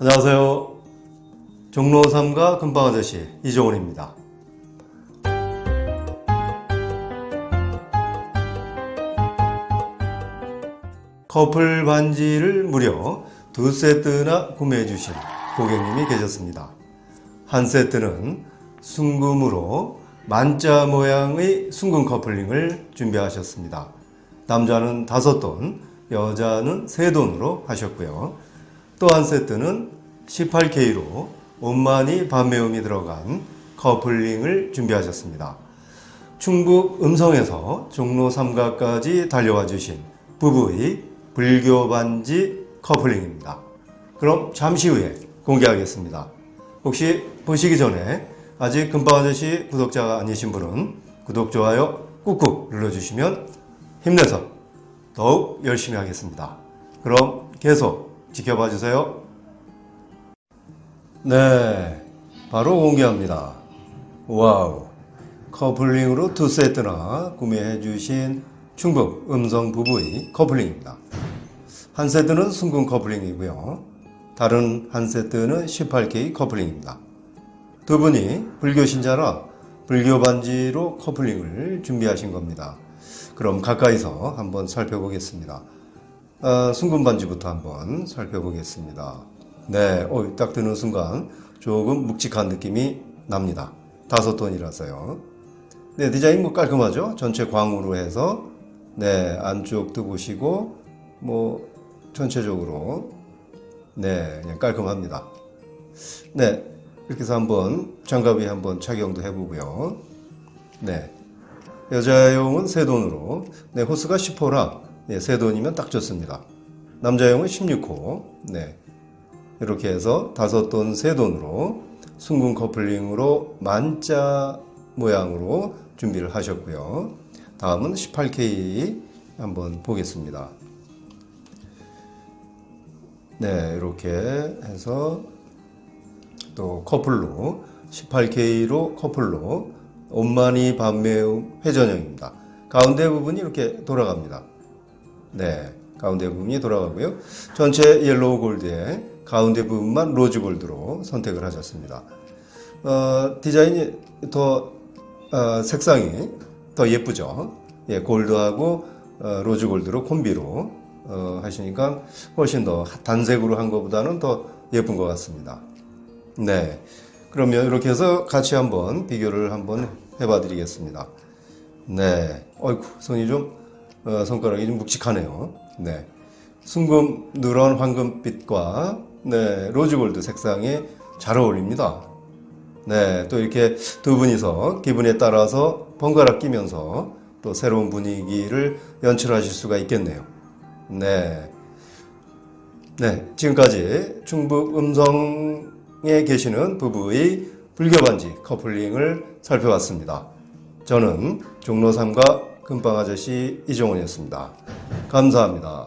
안녕하세요. 종로 3가 금방 아저씨 이종훈입니다. 커플 반지를 무려 두 세트나 구매해 주신 고객님이 계셨습니다. 한 세트는 순금으로 만자 모양의 순금 커플링을 준비하셨습니다. 남자는 다섯 돈, 여자는 세 돈으로 하셨고요. 또 한 세트는 18K로 원만이 반매음이 들어간 커플링을 준비하셨습니다. 충북 음성에서 종로 3가까지 달려와 주신 부부의 불교 반지 커플링입니다. 그럼 잠시 후에 공개하겠습니다. 혹시 보시기 전에 아직 금방 아저씨 구독자가 아니신 분은 구독, 좋아요 꾹꾹 눌러주시면 힘내서 더욱 열심히 하겠습니다. 그럼 계속 지켜봐 주세요. 네, 바로 공개합니다. 와우. 커플링으로 두 세트나 구매해 주신 충북 음성 부부의 커플링입니다. 한 세트는 순금 커플링이고요. 다른 한 세트는 18K 커플링입니다. 두 분이 불교 신자라 불교 반지로 커플링을 준비하신 겁니다. 그럼 가까이서 한번 살펴보겠습니다. 아, 순금 반지부터 한번 살펴보겠습니다. 네, 어, 딱 드는 순간 조금 묵직한 느낌이 납니다. 다섯 톤이라서요. 네, 디자인 뭐 깔끔하죠? 전체 광으로 해서 네, 안쪽도 보시고 뭐 전체적으로 네, 그냥 깔끔합니다. 네, 이렇게 해서 한번 장갑이 한번 착용도 해보고요. 네, 여자용은 세 돈으로 네, 호스가 10호라 네, 세 돈이면 딱 좋습니다. 남자용은 16호 네, 이렇게 해서 다섯 돈, 세 돈으로 순금 커플링으로 만자 모양으로 준비를 하셨고요. 다음은 18K 한번 보겠습니다. 네, 이렇게 해서 또 커플로 18K로 커플로 온마니 반매음 회전형입니다. 가운데 부분이 이렇게 돌아갑니다. 네, 가운데 부분이 돌아가고요. 전체 옐로우 골드에 가운데 부분만 로즈 골드로 선택을 하셨습니다. 어, 디자인이 더 어, 색상이 더 예쁘죠. 예, 골드하고 어, 로즈 골드로 콤비로 어, 하시니까 훨씬 더 단색으로 한 것보다는 더 예쁜 것 같습니다. 네. 그러면 이렇게 해서 같이 한번 비교를 한번 해봐 드리겠습니다. 네. 어이구, 손이 좀, 어, 손가락이 좀 묵직하네요. 네. 순금, 누런 황금빛과, 네, 로즈골드 색상이 잘 어울립니다. 네. 또 이렇게 두 분이서 기분에 따라서 번갈아 끼면서 또 새로운 분위기를 연출하실 수가 있겠네요. 네. 네, 지금까지 충북 음성에 계시는 부부의 불교 반지 커플링을 살펴봤습니다. 저는 종로 3가 금방 아저씨 이종원이었습니다. 감사합니다.